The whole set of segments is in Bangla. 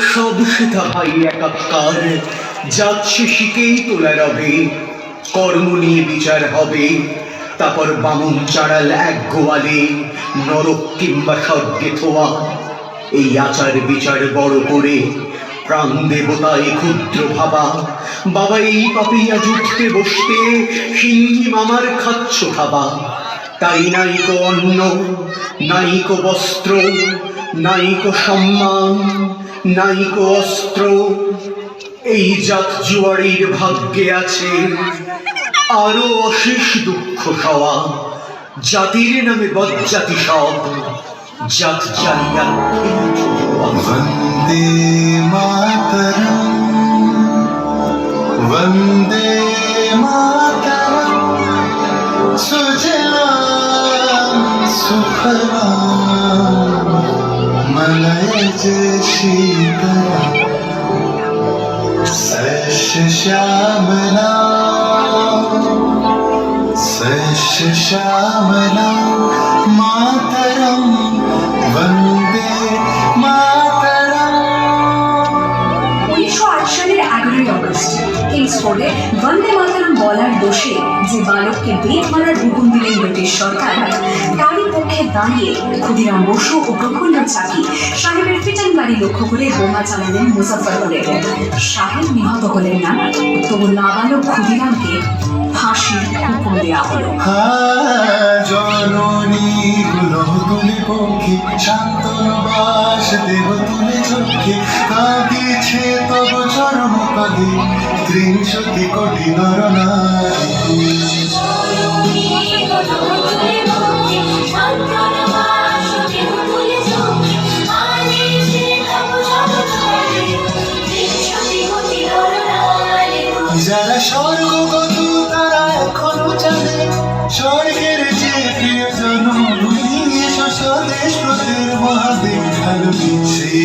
সব সেটা ভাই একাকার। যাচ্ছে শিখেই তোলা রবে, কর্ম নিয়ে বিচার হবে। তারপর বামুন চাড়াল এক গোয়ালে, নরক কিংবা স্বর্গে থোয়া। এই আচার বিচার বড় করে, প্রাণ দেবতায় ক্ষুদ্র ভাবা। বাবা এই পাপিয়া জুটতে বসতে সিংহি মামার খাচ্ছ খাবা। তাই নাইকো অন্ন নাইকো বস্ত্র নাইকো সম্মান। নাইকো অস্ত্র এই জাত জুয়ারির ভাগ্যে আছে আরও অশেষ দুঃখ সওয়া। জাতির নামে বজ্জাতি সব। জাত জালিয়া যে সীতা কিংসফোর্ডে বন্দে মাতারাম বলার দোষে যে বালককে বেত মারার হুকুম দিলেন ব্রিটিশ সরকার, তারই পক্ষে দাঁড়িয়ে ক্ষুদিরাম বসু ও প্রফুল্ল চাকি সাহেবের ফিটান বাড়ি লক্ষ্য করে বোমা চালালেন মুজাফর হলে সাহেব নিহত হলেন না, তবু নাবালক ক্ষুদিরামকে ফাঁসির হুকুম দেওয়া হলো। জননী গুলো তুলে পক্ষে শান্তনবাস তুলে চক্ষে কাঁদিছে পদে ত্রিংশতি কোটি নরনারী। যারা স্বর্গগত তারা এখনও জানে, স্বর্গের যে প্রিয় জনমী স্বদেশ প্রতের মহাদেব খালবি সেই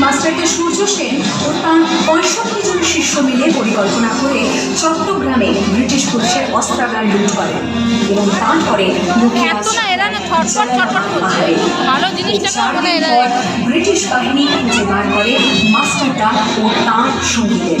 মাস্টারকে সূর্য সেন ও তার পঁয়ষট্টি জন শিষ্য মিলে পরিকল্পনা করে চট্টগ্রামে ব্রিটিশ পুলিশের অস্ত্রাগার লুট করেন এবং তারপরে ব্রিটিশ বাহিনী খুঁজে বার করে মাস্টারটা ও তাঁর সঙ্গীদের।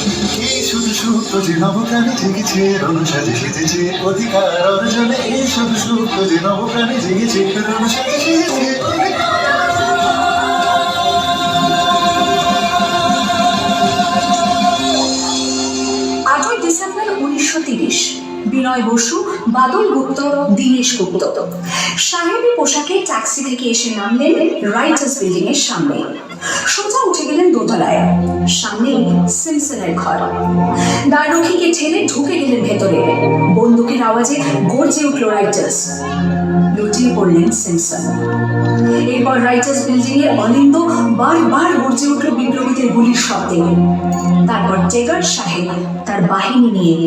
বেগে শুধু নতুনের যে নবপ্রাণী জেগেছে, রণসাজে সেজেছে, অধিকার অর্জনে এই শুধু সুপ্ত যে নবপ্রাণী জেগেছে, রণসাজে সেজেছে। বিনয় বসু, বাদল গুপ্ত, দীনেশ গুপ্ত। সাহেবী পোশাকে ট্যাক্সি থেকে এসে নামলেন রাইটার্স বিল্ডিং এর সামনে। সোজা উঠে গেলেন দোতলায়। সামনে সিমসনের ঘর। দারুখিকে ঠেলে ঢুকে গেলেন ভেতরে। বন্দুকের আওয়াজে গর্জে উঠল রাইটার্স লুটিয়ে পড়লেন সিমসন এরপর রাইটার্স বিল্ডিং এর অলিন্দ বারবার গুলির শব্দে তারপর জেগার সাহেব তার বাহিনী নিয়ে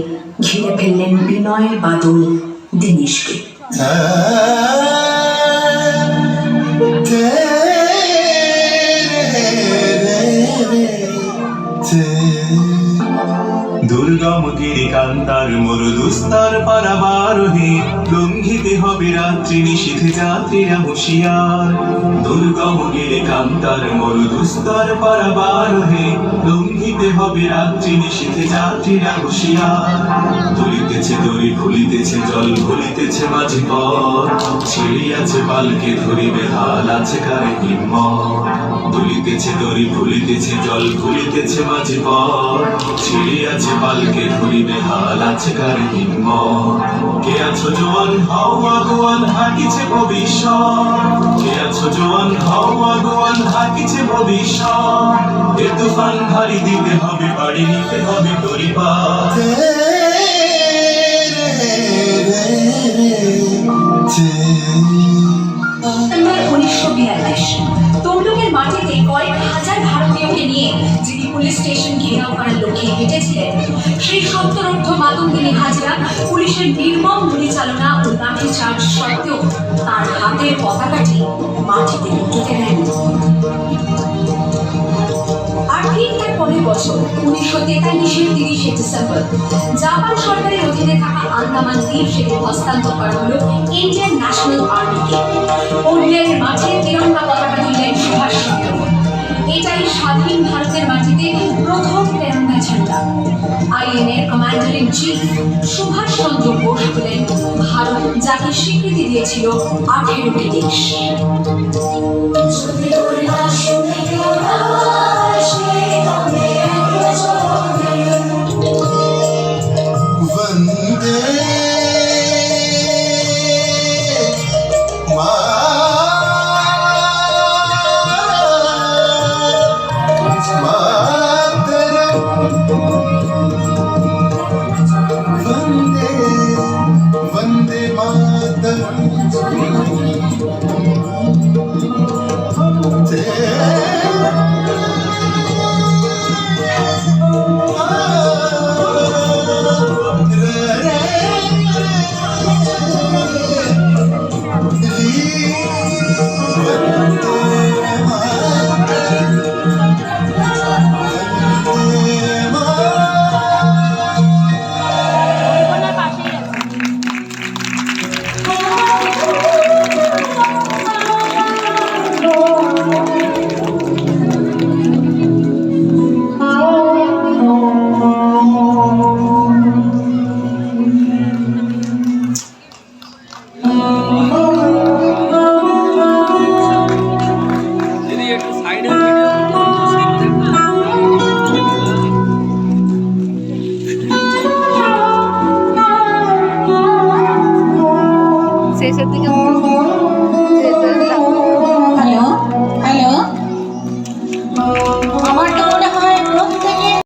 ঘিরে ফেললেন বিনয় বাদল দীনেশকে দুর্গম গিরি কান্তার মরুদুস্তার পারাবার হে লঙ্ঘিতে হবে রাত্রি নিশীথে যাত্রীরা হুঁশিয়ার। দুর্গম গিরে কান্তার মরু দুস্তর পারাবার হে লঙ্ঘিতে হবে রাত্রি নিশীথে যাত্রীরা হুঁশিয়ার। তুলিতেছে দড়ি ভুলিতেছে জল, ভুলিতেছে মাঝি পর ছিড়িয়াছে পালকে ধরিবে হাল, আছে কারে হিম্মত। তুলিতেছে দড়ি ভুলিতেছে জল, ভুলিতেছে মাঝি পর ছিড়িয়াছে পালকে ধরিবে হাল আছে কারে হিম্মত? কে আছো জোয়ান? হাও আগুয়ান হাকিছে ভবিষ্যৎ। কে আছো জোয়ান? হাও আগুয়ান হাকিছে ভবিষ্যৎ। এ তুফান ভারী দিতে হবে বাড়ি নিতে হবে পরিবার। উনিশশো বিয়াল্লিশ। কয়েক হাজার ভারতীয়কে নিয়ে যিনি পুলিশ স্টেশন ঘেরাও করার লক্ষ্যে হেঁটেছিলেন, সেই সত্তরোর্ধ মাতঙ্গিনী হাজরা পুলিশের নির্মম গুলিচালনা ও লাঠি চার্জ সত্ত্বেও তার হাতের পতাকাটি মাটিতে লুটোতে তার বছর, উনিশশো ডিসেম্বর অধীনে আন্দামান ইন্ডিয়ান মাঠে সুভাষচন্দ্র এটাই স্বাধীন ভারতের মাটিতে প্রথম তেরঙ্গা ঝান্ডা। আইএনএর commander in chief Subhash Chandra Bose হলেন ভারত যাকে স্বীকৃতি দিয়েছিল আঠেরোটি দেশ।